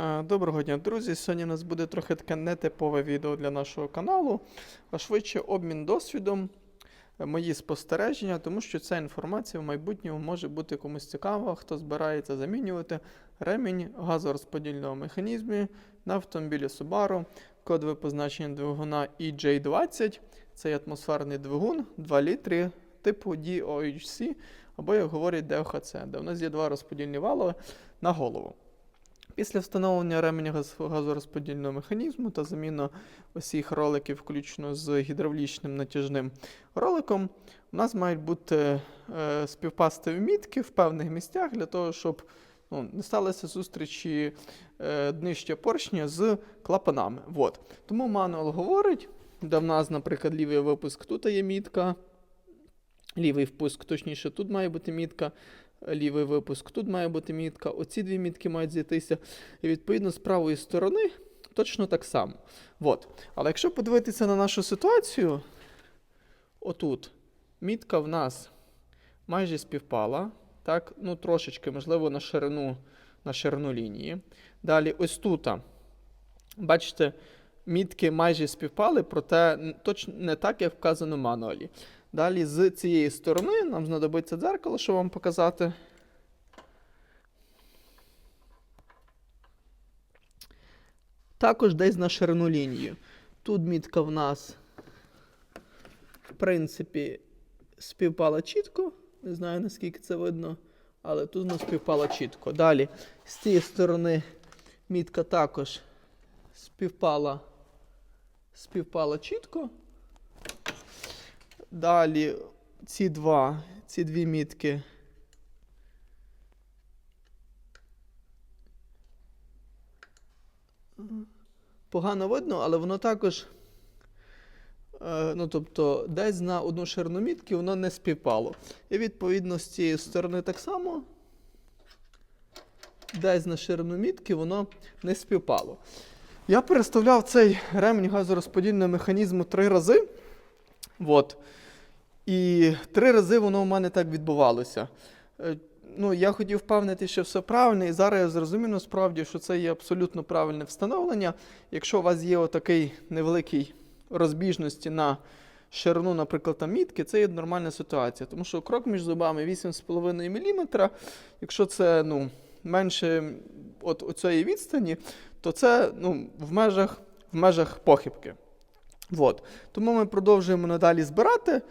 Доброго дня, друзі. Сьогодні у нас буде трохи таке нетипове відео для нашого каналу, а швидше обмін досвідом, е, мої спостереження, тому що ця інформація в майбутньому може бути комусь цікава, хто збирається замінювати ремінь газорозподільного механізму на автомобілі Subaru, кодове позначення двигуна EJ20. Це атмосферний двигун 2 літри типу DOHC, або, як говорять, DOHC, де у нас є два розподільні вали на голову. Після встановлення ременя газорозподільного механізму та заміну усіх роликів, включно з гідравлічним натяжним роликом, у нас мають бути е, співпасти мітки в певних місцях для того, щоб ну, не сталося зустрічі е, днища поршня з клапанами. Вот. Тому мануал говорить, де в нас, наприклад, лівий випуск, тут є мітка, лівий впуск, точніше, тут має бути мітка, лівий випуск, тут має бути мітка, оці дві мітки мають зійтися. І відповідно з правої сторони точно так само. От. Але якщо подивитися на нашу ситуацію, отут мітка в нас майже співпала, так, ну трошечки, можливо, на ширину, на ширину лінії. Далі, ось тут, бачите, мітки майже співпали, проте точно не так, як вказано в мануалі. Далі з цієї сторони нам знадобиться дзеркало, щоб вам показати. Також десь на ширину лінії. Тут мітка в нас, в принципі, співпала чітко. Не знаю, наскільки це видно, але тут вона співпала чітко. Далі, з цієї сторони, мітка також співпала, співпала чітко. Далі ці два, ці дві мітки. Погано видно, але воно також. е, Ну, тобто, десь на одну ширину мітки воно не співпало. І відповідно з цієї сторони так само. Десь на ширину мітки воно не співпало. Я переставляв цей ремень газорозподільного механізму три рази. От. І три рази воно у мене так відбувалося. Е, Ну, я хотів впевнити, що все правильно, і зараз я зрозумів насправді, що це є абсолютно правильне встановлення. Якщо у вас є отакий невеликий розбіжності на ширину, наприклад, там мітки, це є нормальна ситуація. Тому що крок між зубами 8,5 мм, якщо це ну, менше от цієї відстані, то це ну, в межах, в межах похибки. Вот. Тому ми продовжуємо надалі збирати,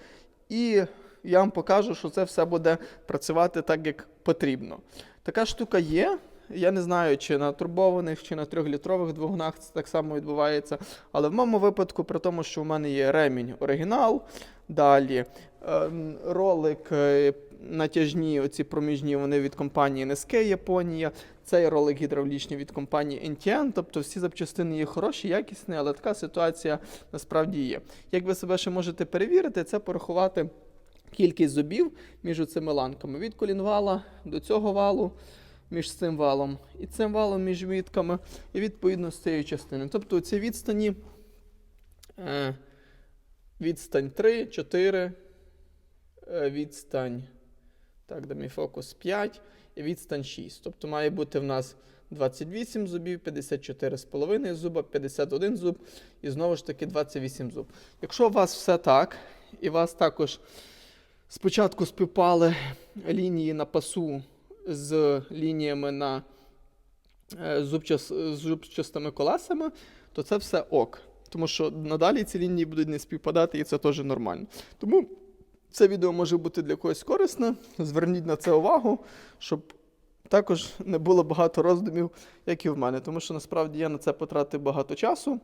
і я вам покажу, що це все буде працювати так, як потрібно. Така штука є. Я не знаю, чи на турбованих, чи на трьохлітрових двигунах це так само відбувається. Але в моєму випадку, при тому, що в мене є ремінь оригінал, далі ем, ролик е, натяжні, оці проміжні, вони від компанії NSK Японія. Цей ролик гідравлічний від компанії NTN, тобто всі запчастини є хороші, якісні, але така ситуація насправді є. Як ви себе ще можете перевірити, це порахувати кількість зубів між цими ланками. Від колінвала до цього валу, між цим валом і цим валом між мітками, і відповідно з цією частиною. Тобто ці відстані е, відстань 3, 4, е, відстань. Так, де мій фокус 5 і відстань 6. Тобто має бути в нас 28 зубів, 54,5 зуба, 51 зуб і знову ж таки 28 зуб. Якщо у вас все так, і у вас також спочатку співпали лінії на пасу з лініями на е, зубчас, з зубчастими колесами, то це все ок. Тому що надалі ці лінії будуть не співпадати, і це теж нормально. Тому це відео може бути для когось корисне. Зверніть на це увагу, щоб також не було багато роздумів, як і в мене. Тому що насправді я на це потратив багато часу.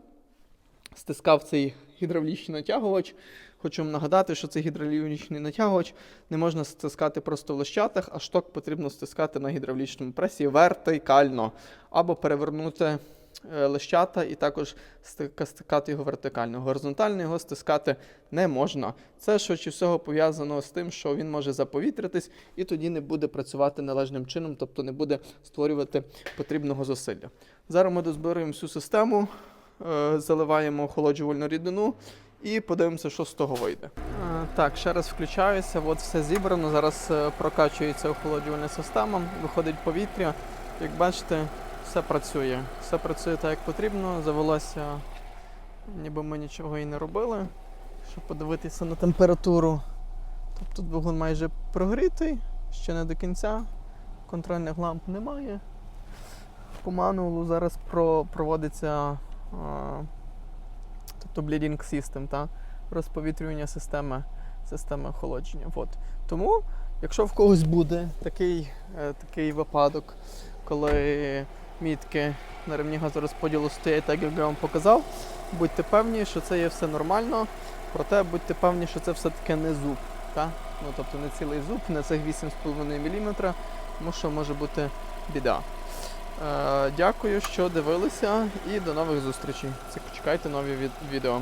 Стискав цей гідравлічний натягувач. Хочу вам нагадати, що цей гідравлічний натягувач не можна стискати просто в лещатах, а шток потрібно стискати на гідравлічному пресі вертикально або перевернути е, лещата і також стика- стикати його вертикально. Горизонтально його стискати не можна. Це швидше всього пов'язано з тим, що він може заповітритись і тоді не буде працювати належним чином, тобто не буде створювати потрібного зусилля. Зараз ми дозбираємо всю систему, е, заливаємо охолоджувальну рідину і подивимося, що з того вийде. Е, Так, ще раз включаюся, от все зібрано. Зараз прокачується охолоджувальна система, виходить повітря. Як бачите, все працює. Все працює так, як потрібно. Завелося, ніби ми нічого і не робили. Щоб подивитися на температуру. Тобто двигун майже прогрітий, ще не до кінця. Контрольних ламп немає. По мануалу зараз про, проводиться а, тобто bleeding system, та, розповітрювання системи, системи охолодження. От. Тому, якщо в когось буде такий, е, такий випадок, коли мітки на ремні газорозподілу стоять так, як я вам показав, будьте певні, що це є все нормально, проте будьте певні, що це все-таки не зуб. Та? Ну, тобто не цілий зуб, не цих 8,5 мм, тому що може бути біда. Е, дякую, що дивилися, і до нових зустрічей. Чекайте нові від- відео.